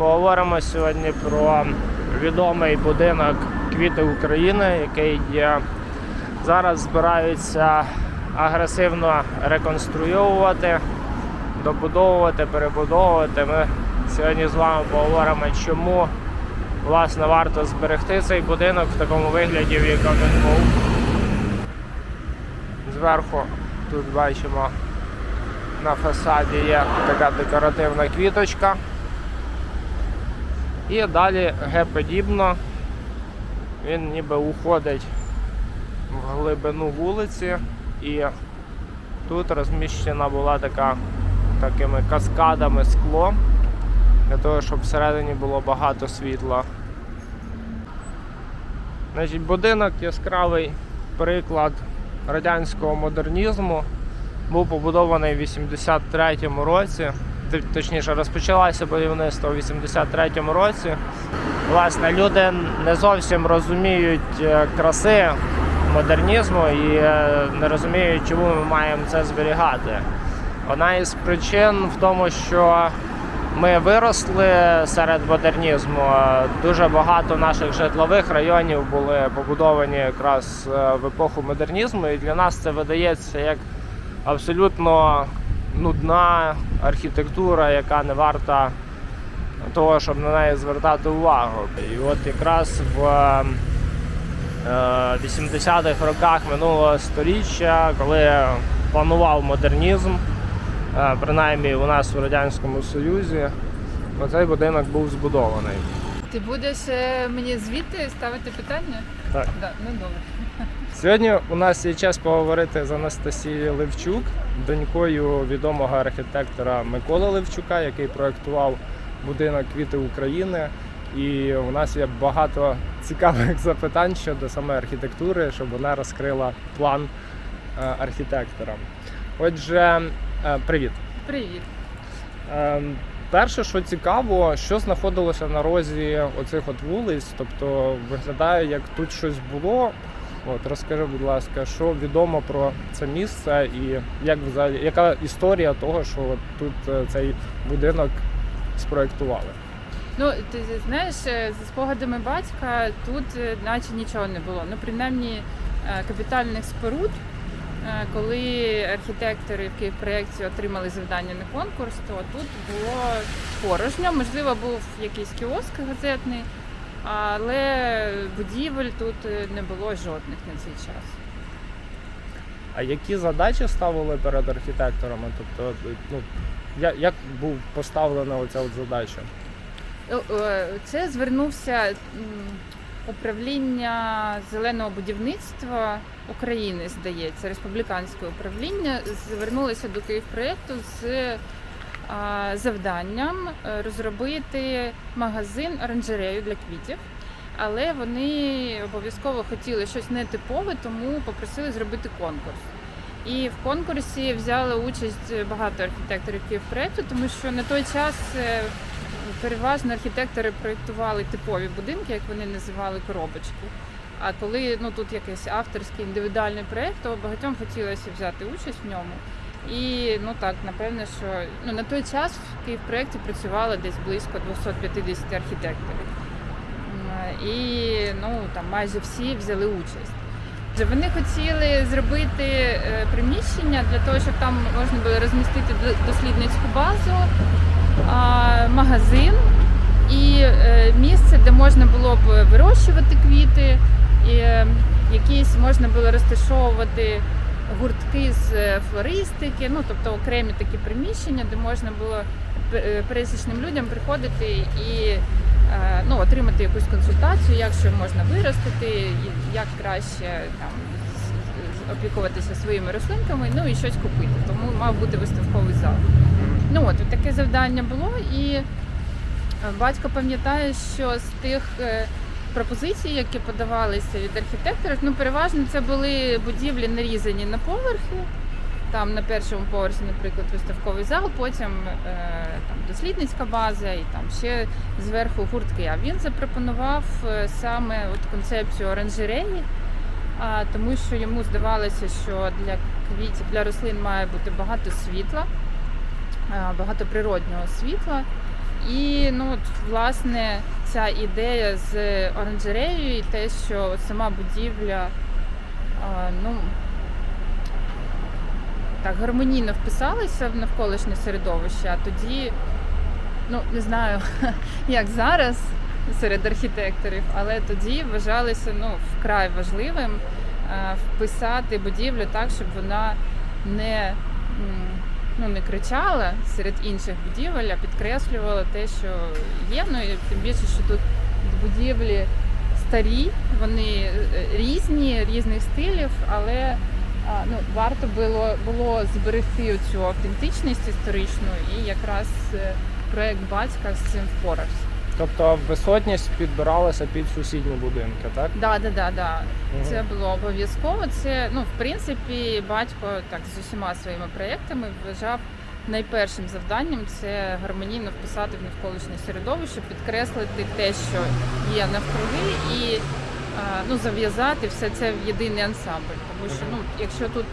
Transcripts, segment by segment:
Поговоримо сьогодні про відомий будинок Квіти України, який є зараз збираються агресивно реконструювати, добудовувати, перебудовувати. Ми сьогодні з вами поговоримо, чому власне варто зберегти цей будинок в такому вигляді, в якому він був. Зверху тут бачимо на фасаді є така декоративна квіточка. І далі Г-подібно він ніби уходить в глибину вулиці і тут розміщена була така такими каскадами скло для того, щоб всередині було багато світла. Значить, будинок яскравий приклад радянського модернізму. Був побудований в 83-му році. Точніше, розпочалося будівництво в 83-му році. Власне, люди не зовсім розуміють е, краси модернізму і е, не розуміють, чому ми маємо це зберігати. Одна із причин в тому, що ми виросли серед модернізму. Е, Дуже багато наших житлових районів були побудовані якраз в епоху модернізму, і для нас це видається як абсолютно нудна архітектура, яка не варта того, щоб на неї звертати увагу. І от якраз в е, 80-х роках минулого століття, коли панував модернізм, е, принаймні у нас в Радянському Союзі, оцей будинок був збудований. Ти будеш е, мені звідти ставити питання? Так. Да, ну добре. Сьогодні у нас є час поговорити з Анастасією Левчук, донькою відомого архітектора Миколи Левчука, який проєктував будинок Квіти України. І у нас є багато цікавих запитань щодо саме архітектури, щоб вона розкрила план е, архітектора. Отже, е, привіт. Привіт. Ем, Перше, що цікаво, що знаходилося на розі оцих от вулиць, тобто виглядає, як тут щось було. От розкажи, будь ласка, що відомо про це місце і як взагалі, яка історія того, що от тут е, цей будинок спроектували? Ну, ти знаєш, е, за спогадами батька тут е, наче нічого не було. Ну, принаймні капітальних споруд, коли архітектори в Київпроєкті отримали завдання на конкурс, то тут було порожньо. Можливо, був якийсь кіоск газетний, але будівель тут е, не було жодних на цей час. А які задачі ставили перед архітекторами? Тобто, ну я- як був поставлена оця от задача? Е, Це звернувся управління зеленого будівництва України, здається, республіканське управління. Звернулося до Київпроєкту з завданням е, розробити магазин оранжерею для квітів. Але вони обов'язково хотіли щось нетипове, тому попросили зробити конкурс. І в конкурсі взяли участь багато архітекторів Київпроєкту, тому що на той час е, переважно архітектори проєктували типові будинки, як вони називали коробочки. А коли ну тут якийсь авторський індивідуальний проєкт, то багатьом хотілося взяти участь в ньому. І ну так, напевне, що ну на той час в Київпроєкті працювало десь близько 250 архітекторів. І ну там майже всі взяли участь. Вони хотіли зробити е, приміщення для того, щоб там можна було розмістити дослідницьку базу, магазин і е, місце, де можна було б вирощувати квіти, і е, якісь можна було розташовувати гуртки з е, флористики, ну тобто окремі такі приміщення, де можна було е, пересічним людям приходити і е, ну, отримати якусь консультацію, як що можна виростити, як краще там опікуватися своїми рослинками, ну і щось купити. Тому мав бути виставковий зал. Ну от таке завдання було, і батько пам'ятає, що з тих пропозицій, які подавалися від архітекторів, ну переважно це були будівлі нарізані на поверхи. Там на першому поверсі, наприклад, виставковий зал, потім е, там дослідницька база і там ще зверху гуртки. А він запропонував е, саме от концепцію оранжереї, а, тому що йому здавалося, що для квітів, для рослин має бути багато світла, е, багато природнього світла. І ну, от, власне, ця ідея з оранжереєю і те, що сама будівля ну, так гармонійно вписалася в навколишнє середовище, а тоді, ну не знаю, як зараз серед архітекторів, але тоді вважалося ну, вкрай важливим вписати будівлю так, щоб вона не, ну, не кричала серед інших будівель, а підкреслювала те, що є. Ну і тим більше, що тут будівлі старі, вони е, різні, різних стилів, але ну, варто було, було зберегти цю автентичність історичну, і якраз е, проект батька з цим впорався. Тобто висотність підбиралася під сусідні будинки, так? Да, да, да, да. Мгм. Це було обов'язково. Це ну, в принципі, батько так з усіма своїми проєктами вважав найпершим завданням це гармонійно вписати в навколишнє середовище, підкреслити те, що є навкруги, і ну, зав'язати все це в єдиний ансамбль. Тому що ну, якщо тут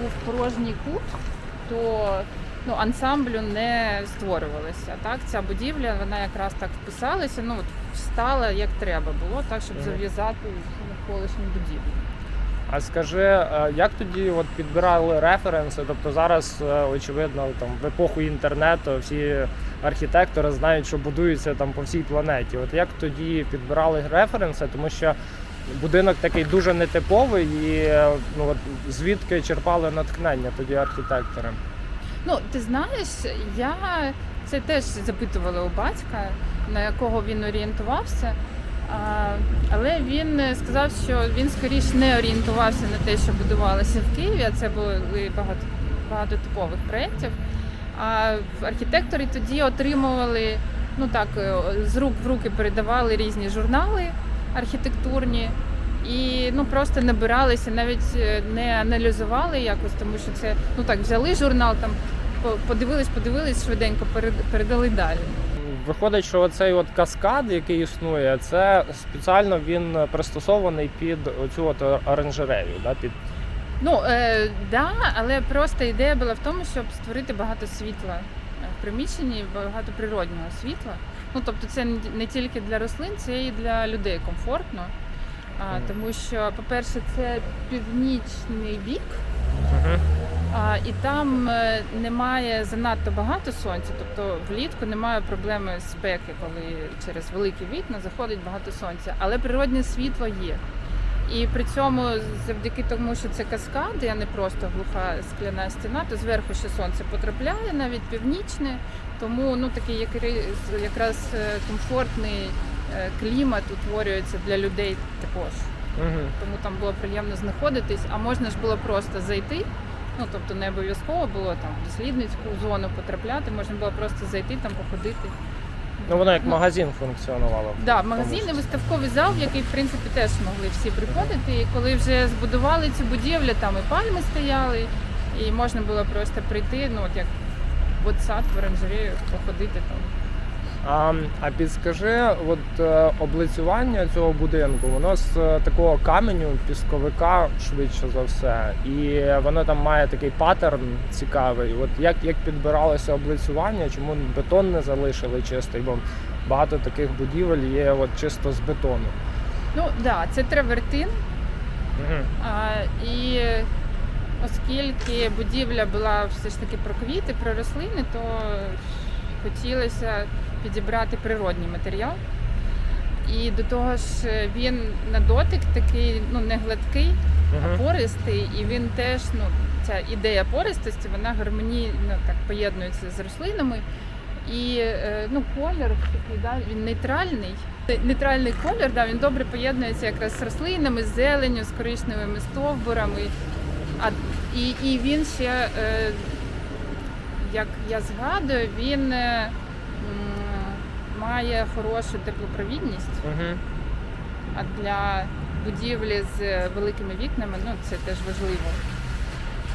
був порожній кут, то ну, ансамблю не створювалося. Так? Ця будівля вона якраз так вписалася, ну, от встала як треба було, так, щоб зав'язати навколишню будівлю. А скажи, е, як тоді от підбирали референси? Тобто зараз, е, очевидно, там в епоху інтернету всі архітектори знають, що будуються там по всій планеті. От як тоді підбирали референси, тому що будинок такий дуже нетиповий, і е, ну от звідки черпали натхнення тоді архітектори? Ну, ти знаєш, я це теж запитувала у батька, на якого він орієнтувався. Але він сказав, що він скоріш не орієнтувався на те, що будувалося в Києві, а це були багато, багато типових проєктів. А архітектори тоді отримували, ну так, з рук в руки передавали різні журнали архітектурні. І ну просто набиралися, навіть е, не аналізували якось, тому що це ну так взяли журнал, там подивились, подивились швиденько, перед- передали далі. Виходить, що оцей от каскад, який існує, це спеціально він пристосований під оцю от оранжерею, да, під Ну е, да, але просто ідея була в тому, щоб створити багато світла в приміщенні, багато природнього світла. Ну тобто, це не- тільки для рослин, це і для людей комфортно. А, тому що, по-перше, це північний бік, Мгм. А, і там е, немає занадто багато сонця, тобто влітку немає проблеми спеки, коли через великі вікна заходить багато сонця, але природне світло є. І при цьому, завдяки тому, що це каскади, а не просто глуха скляна стіна, то зверху ще сонце потрапляє, навіть північне, тому ну такий якраз, якраз е, комфортний е, клімат утворюється для людей також. Мгм. Тому там було приємно знаходитись, а можна ж було просто зайти. Ну тобто не обов'язково було там в дослідницьку зону потрапляти, можна було просто зайти там походити. Ну воно як Ну, магазин функціонувало. Да, магазин і виставковий зал, в який в принципі теж могли всі приходити. І коли вже збудували цю будівлю, там і пальми стояли, і можна було просто прийти, ну от як в сад в оранжерею, походити там. А, а підскажи, от е, облицювання цього будинку, воно з е, такого каменю, пісковика, швидше за все, і воно там має такий паттерн цікавий. От як, як підбиралося облицювання, чому бетон не залишили чистий, бо багато таких будівель є от чисто з бетону. Ну так, да, це травертин. Угу. А, і оскільки будівля була все ж таки про квіти, про рослини, то хотілося підібрати природній матеріал. І до того ж він на дотик такий ну, не гладкий, а пористий, і він теж, ну, ця ідея пористості, вона гармонійно так поєднується з рослинами. І е, ну, колір такий, да, він нейтральний. Нейтральний колір, да, він добре поєднується якраз з рослинами, з зеленню, з коричневими стовбурами. А, і, і він ще, е, як я згадую, він е, має хорошу теплопровідність. Угу. А для будівлі з великими вікнами ну це теж важливо.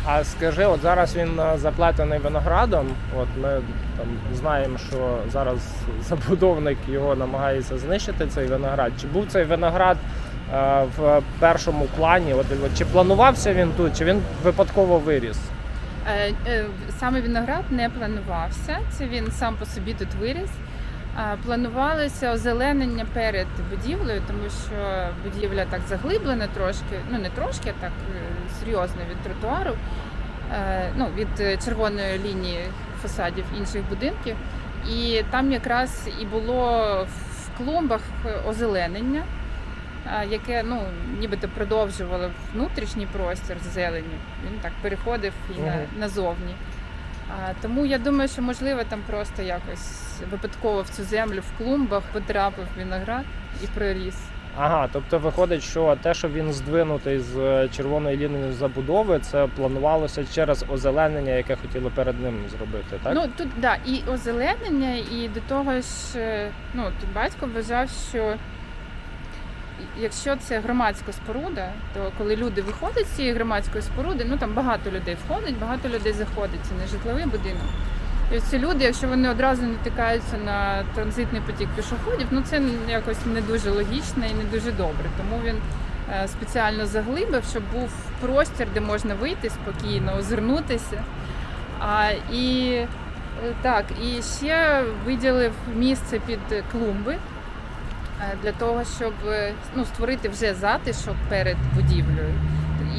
А скажи, от зараз він е, заплетений виноградом. От ми там знаємо, що зараз забудовник його намагається знищити цей виноград. Чи був цей виноград е, в першому плані? От, от чи планувався він тут, чи він випадково виріс? Е, е, Саме виноград не планувався. Це він сам по собі тут виріс. Планувалося озеленення перед будівлею, тому що будівля так заглиблена трошки, ну не трошки, а так е, серйозно від тротуару, е, ну від е, червоної лінії фасадів інших будинків. І там якраз і було в клумбах озеленення, яке ну нібито продовжувало внутрішній простір зелені. Він так переходив і на, назовні. Тому я думаю, що можливо там просто якось випадково в цю землю в клумбах потрапив виноград і проріс. Ага, тобто виходить, що те, що він здвинутий з е, червоної лінії забудови, це планувалося через озеленення, яке хотіли перед ним зробити, так? Ну тут да, і озеленення, і до того ж, е, ну тут батько вважав, що якщо це громадська споруда, то коли люди виходять з цієї громадської споруди, ну там багато людей входить, багато людей заходить. Це не житловий будинок. І ось ці люди, якщо вони одразу натикаються на транзитний потік пішоходів, ну це якось не дуже логічно і не дуже добре. Тому він е, спеціально заглибив, щоб був простір, де можна вийти спокійно, озирнутися. А, і е, так, і ще виділив місце під клумби для того, щоб е, ну, створити вже затишок перед будівлею.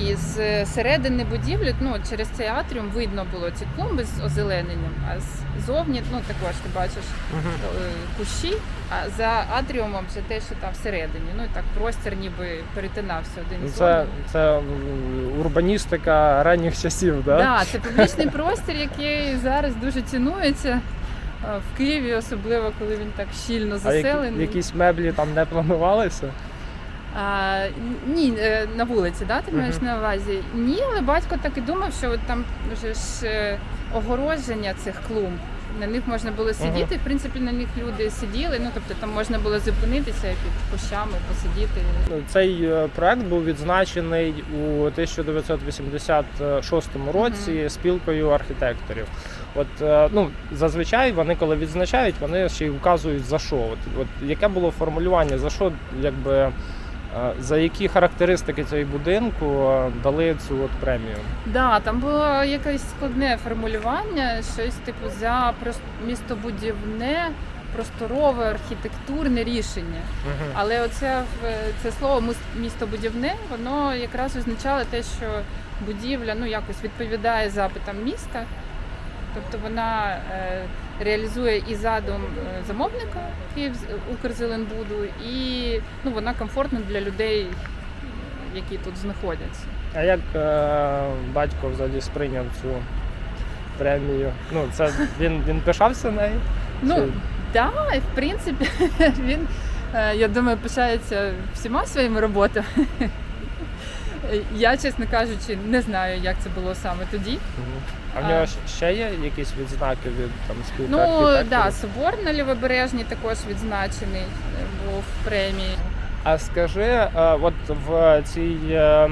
І з е, середини будівлі, ну через цей атріум видно було ці клумби з озелененням, а ззовні, ну також ти бачиш е, кущі, а за атріумом це те, що там всередині. Ну і так простір ніби перетинався один з Це, одним. це урбаністика ранніх часів, да? Да, це публічний простір, який зараз дуже цінується е, в Києві, особливо коли він так щільно А заселений. якісь меблі там не планувалися? А, ні, е, на вулиці, да, ти маєш Мгм. на увазі? Ні, але батько так і думав, що от там вже ж е, огородження цих клумб. На них можна було сидіти, в принципі, на них люди сиділи. Ну тобто там можна було зупинитися під кущами, посидіти. Цей е, проект був відзначений у 1986 році спілкою архітекторів. От е, ну зазвичай вони, коли відзначають, вони ще й вказують за що. От, от яке було формулювання, за що, якби е, за які характеристики цього будинку е, дали цю от премію? Да, там було якесь складне формулювання, щось типу за містобудівне, просторове, архітектурне рішення. Але оце це слово містобудівне, воно якраз означало те, що будівля ну якось відповідає запитам міста. Тобто вона е, реалізує і задум е, замовника Київ Укрзеленбуду, і ну вона комфортна для людей, е, які тут знаходяться. А як е, батько взагалі сприйняв цю премію? Ну, це він, він пишався нею? Ну Чи- да, в принципі, він, е, я думаю, пишається всіма своїми роботами. Я, чесно кажучи, не знаю, як це було саме тоді. А в нього ще є якісь відзнаки від там спілки Ну архітекторів? да, собор на Лівобережній також відзначений е, був премії. А скажи, е, от в цій е,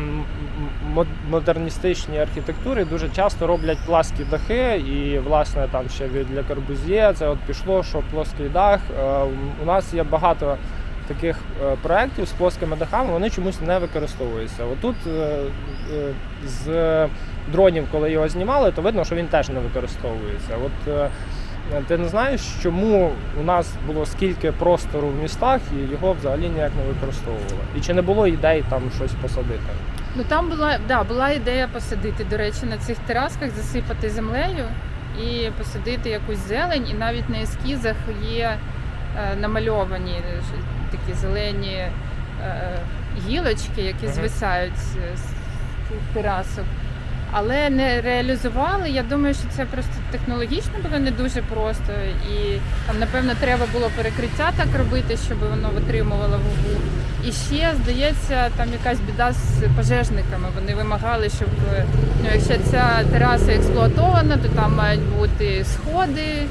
модерністичній архітектурі дуже часто роблять пласкі дахи, і власне там ще від Le Corbusier це от пішло, що плоский дах. У нас є багато таких е, проєктів з плоскими дахами, вони чомусь не використовуються. Отут е, е, з дронів, коли його знімали, то видно, що він теж не використовується. От ти не знаєш, чому у нас було скільки простору в містах і його взагалі ніяк не використовували? І чи не було ідей там щось посадити? Ну там була да, була ідея посадити, до речі, на цих терасках засипати землею і посадити якусь зелень, і навіть на ескізах є намальовані такі зелені е, гілочки, які Мгм. звисають з цих терасок. Але не реалізували. Я думаю, що це просто технологічно було не дуже просто. І там, напевно, треба було перекриття так робити, щоб воно витримувало вогу. І ще, здається, там якась біда з пожежниками. Вони вимагали, щоб ну, якщо ця тераса експлуатована, то там мають бути сходи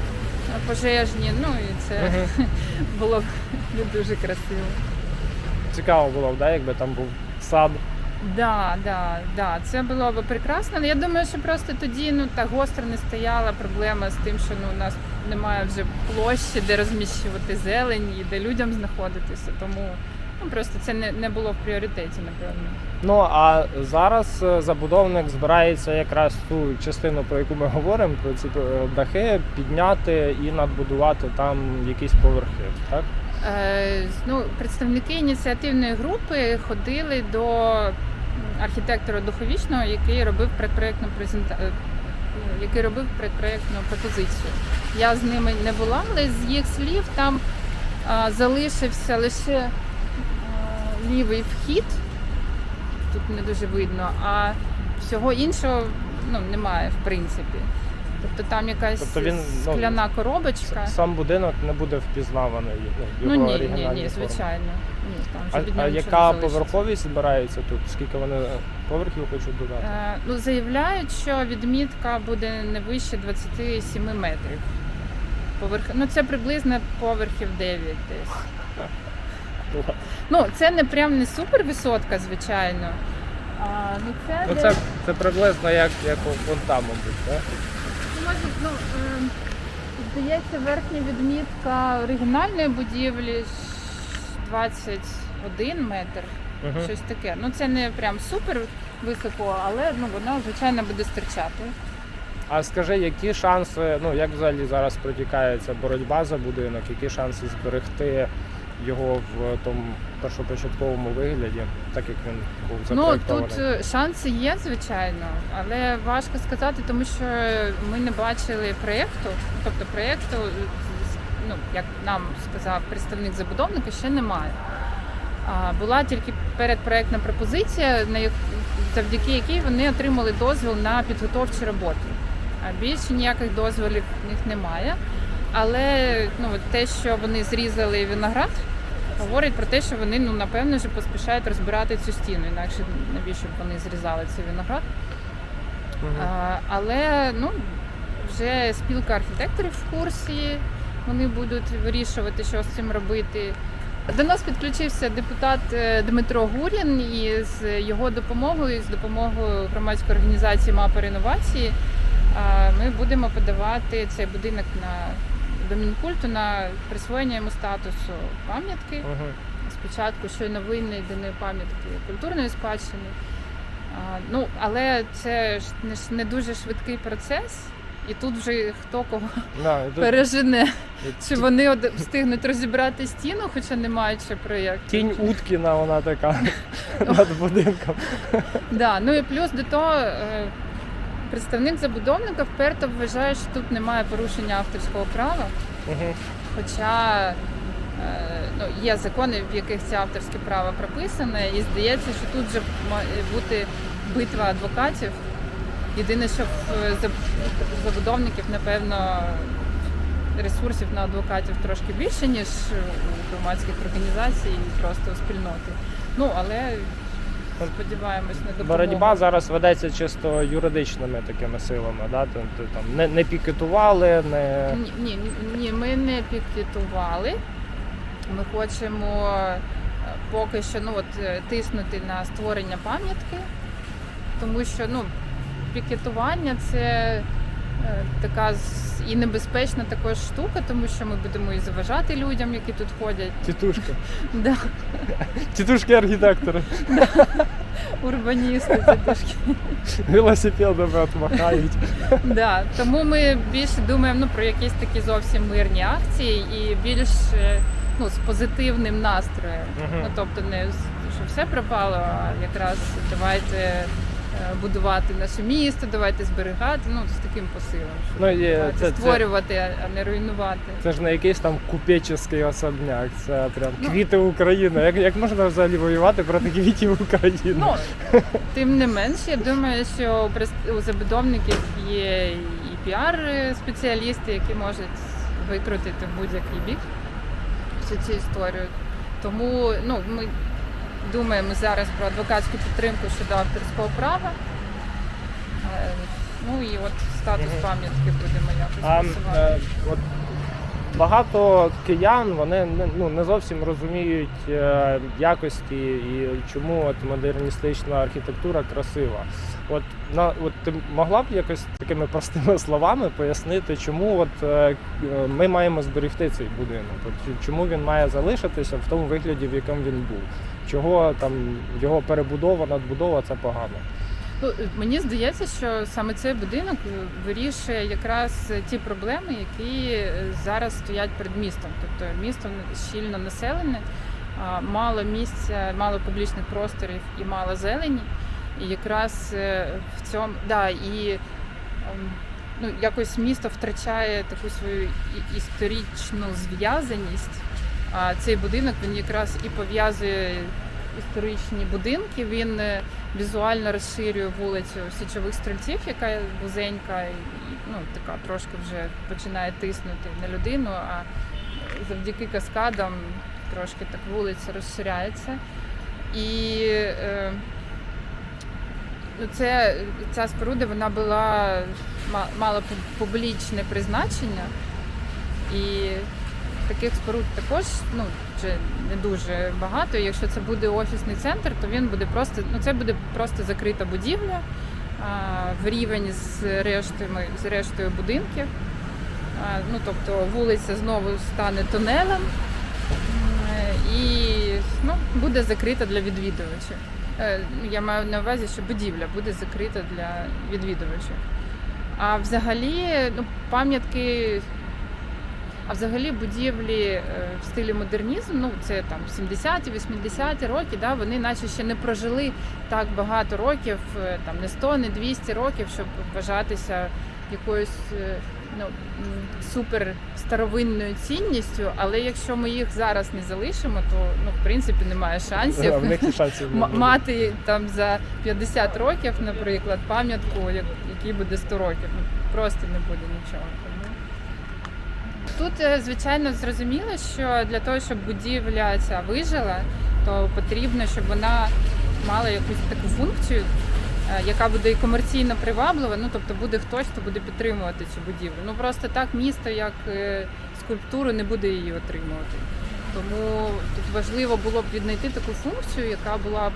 пожежні. Ну і це було б не дуже красиво. Цікаво було б, да, якби там був сад. Да, да, да, це було б прекрасно. Але я думаю, що просто тоді ну так гостро не стояла проблема з тим, що ну у нас немає вже площі, де розміщувати зелень і де людям знаходитися. Тому Ну просто це не, не було в пріоритеті, напевно. Ну а зараз е, забудовник збирається якраз ту частину, про яку ми говоримо, про ці е, дахи, підняти і надбудувати там якісь поверхи. Так? Е, ну, представники ініціативної групи ходили до архітектора духовічного, який робив предпроєктну презентацію. Який робив предпроєктну пропозицію. Я з ними не була, але з їх слів там залишився лише а, лівий вхід. Тут не дуже видно, а всього іншого ну, немає, в принципі. Тобто там якась Тобто він, ну, скляна коробочка. Сам будинок не буде впізнаваний. Ну його ні, ні, оригінальні ні, звичайно. Ні, там вже А, від а нього нічого яка не залишиться. поверховість збирається тут? Скільки вони поверхів хочуть додати? Е, ну, заявляють, що відмітка буде не вище 27 метрів. Поверх... Ну, це приблизно поверхів 9 десь. Ну, це не прям не супер висотка, звичайно. А, ну, це, Ну десь- це, це приблизно як, як у фонта, мабуть, так? Може, ну, е, здається, верхня відмітка оригінальної будівлі 21 метр. Угу. Щось таке. Ну це не прям супер високо, але ну воно звичайно буде стирчати. А скажи, які шанси, ну як взагалі зараз протікає ця боротьба за будинок, які шанси зберегти його в тому першопочатковому вигляді, так як він був Ну тут е, шанси є, звичайно, але важко сказати, тому що ми не бачили проєкту. Тобто проєкту, е, ну як нам сказав представник забудовника, ще немає. Була тільки передпроєктна пропозиція, завдяки якій вони отримали дозвіл на підготовчі роботи. А більше ніяких дозволів в них немає. Але ну, те, що вони зрізали виноград, говорить про те, що вони ну напевно вже поспішають розбирати цю стіну, інакше навіщо б вони зрізали цей виноград. Мгм. А, але ну вже спілка архітекторів в курсі. Вони будуть вирішувати, що з цим робити. До нас підключився депутат е, Дмитро Гурін, і з його допомогою, з допомогою громадської організації Мапа реновації, ми будемо подавати цей будинок на до Мінкульту на присвоєння йому статусу пам'ятки. Мгм. Спочатку щойно винайденої пам'ятки культурної спадщини. А, ну, але це ж не, не дуже швидкий процес, і тут вже хто кого Да, і тут пережене. Чи вони од- встигнуть розібрати стіну, хоча не ще проєкту. Тінь Уткіна, вона така над будинком. Да, ну і плюс до того, е, представник забудовника вперто вважає, що тут немає порушення авторського права. Мгм. Хоча е, ну, є закони, в яких це авторське право прописане, і здається, що тут вже має бути битва адвокатів. Єдине, що в е, забудовників, напевно, ресурсів на адвокатів трошки більше, ніж у громадських організацій і просто у спільноти. Ну, але сподіваємось на допомогу. Боротьба зараз ведеться чисто юридичними такими силами, да? Тобто там не, не пікетували, не. Ні, ні, ні, ми не пікетували. Ми хочемо е, поки що ну, от, е, тиснути на створення пам'ятки, тому що ну, пікетування це така і небезпечна також штука, тому що ми будемо і заважати людям, які тут ходять. Тітушки. Да, Тітушки архітектори. урбаністи це трошки. Велосипедами отмахають. Да, тому ми більше думаємо ну, про якісь такі зовсім мирні акції і більш е, ну, з позитивним настроєм. Ну, тобто не що все пропало, а якраз давайте е, будувати наше місто, давайте зберігати, ну, з таким посилом. щоб Ну, давайте це- це- створювати, а- а не руйнувати. Це ж не якийсь там купеческий особняк, це прям Ну. квіти України. Як, як можна взагалі воювати проти квітів України? Ну, тим не менш, я думаю, що у забудовників є і піар-спеціалісти, які можуть викрутити в будь-який бік всю цю історію. Тому ну, ми думаємо зараз про адвокатську підтримку щодо авторського права. Е, Ну і от статус пам'ятки будемо якось е, от багато киян вони не, ну, не зовсім розуміють е, якості і чому от модерністична архітектура красива. От на от ти могла б якось такими простими словами пояснити, чому от е, ми маємо зберегти цей будинок? От, чому він має залишитися в тому вигляді, в якому він був? Чого там його перебудова, надбудова це погано? Ну, мені здається, що саме цей будинок вирішує якраз ті проблеми, які зараз стоять перед містом. Тобто місто щільно населене, мало місця, мало публічних просторів і мало зелені. І якраз е, в цьому да, і ем, ну, якось місто втрачає таку свою історичну зв'язаність. А цей будинок він якраз і пов'язує історичні будинки. Він е, візуально розширює вулицю Січових стрільців, яка вузенька і ну, така трошки вже починає тиснути на людину, а завдяки каскадам трошки так вулиця розширяється. І е, ну, це, ця споруда вона була мала публічне призначення. І таких споруд також ну, вже не дуже багато. Якщо це буде офісний центр, то він буде просто ну це буде просто закрита будівля а, в рівень з рештами з рештою будинків. А, ну тобто вулиця знову стане тунелем Е, і ну, буде закрита для відвідувачів. Е, Я маю на увазі, що будівля буде закрита для відвідувачів. А взагалі, ну, пам'ятки а взагалі будівлі е, в стилі модернізм, ну це там 70-ті, 80-ті роки, да, вони наче ще не прожили так багато років, е, там не 100, не 200 років, щоб вважатися якоюсь е, ну, супер старовинною цінністю. Але якщо ми їх зараз не залишимо, то ну в принципі немає шансів. Них шансів мати там за 50 років, наприклад, пам'ятку, як- якій буде 100 років. Ну, просто не буде нічого. Тут, е, звичайно, зрозуміло, що для того, щоб будівля ця вижила, то потрібно, щоб вона мала якусь таку функцію, е, яка буде і комерційно приваблива. Ну тобто буде хтось, хто буде підтримувати цю будівлю. Ну просто так місто, як е, скульптуру, не буде її отримувати. Тому тут важливо було б віднайти таку функцію, яка була б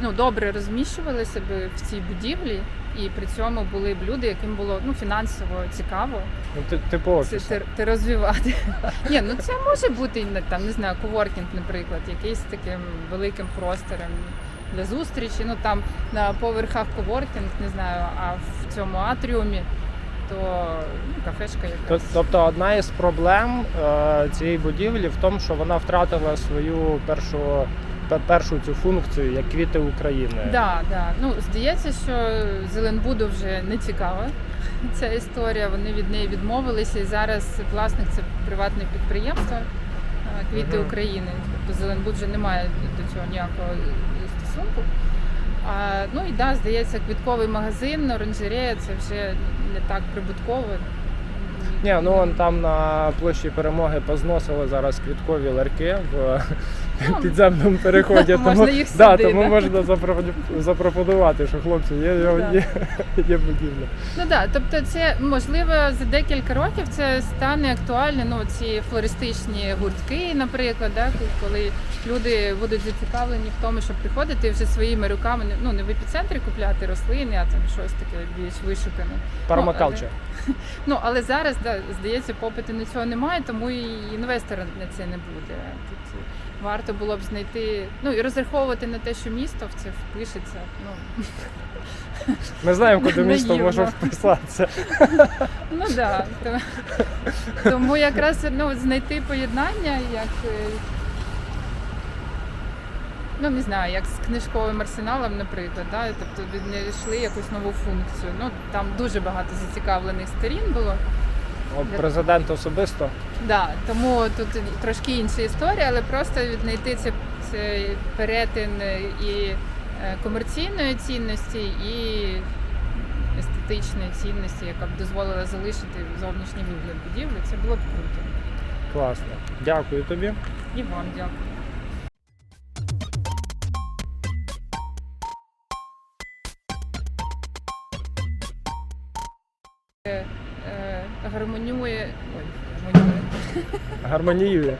ну, добре розміщувалася б в цій будівлі, і при цьому були б люди, яким було ну, фінансово цікаво Ну, ти- типу це, це, це розвивати. Ні, ну це може бути там, не знаю, коворкінг, наприклад, якийсь таким великим простором для зустрічі. Ну там на поверхах коворкінг, не знаю, а в цьому атріумі то ну, кафешка якась. Тобто одна із проблем е, цієї будівлі в тому, що вона втратила свою першу, пе- першу цю функцію як квіти України. Да, да. Ну здається, що Зеленбуду вже не цікава ця історія. Вони від неї відмовилися, і зараз власник це приватне підприємство Квіти Мгм. України. Тобто Зеленбуд вже не має до цього ніякого стосунку. А, ну і да, здається, квітковий магазин, оранжерея це вже не так прибутково. Ні, ну вон там на площі перемоги позносили зараз квіткові ларки в Ну, підземному переході. можна тому, їх да, сюди, тому да. можна запропонувати, що хлопці, є, Да. є, є будівля. Ну да, тобто це можливо за декілька років це стане актуально. Ну ці флористичні гуртки, наприклад, да, коли люди будуть зацікавлені в тому, щоб приходити вже своїми руками ну не в епіцентрі купляти рослини, а там щось таке більш вишукане. Пармакалча. Ну але зараз да, здається, попиту на цього немає, тому і інвестора на це не буде. Тут варто було б знайти, ну і розраховувати на те, що місто в це впишеться. Ну Ми знаємо, куди місто може вписатися. Ну да. Тому якраз ну, знайти поєднання, як е, ну не знаю, як з книжковим арсеналом, наприклад, да? тобто віднайшли якусь нову функцію. Ну там дуже багато зацікавлених сторін було. Президент особисто. Да, тому тут трошки інша історія, але просто віднайти це, цей перетин і е, комерційної цінності, і естетичної цінності, яка б дозволила залишити зовнішній вигляд будівлі. Це було б круто. Класно. Дякую тобі. І вам дякую. Е, е, гармонює. Ой, гармонює. Гармоніює.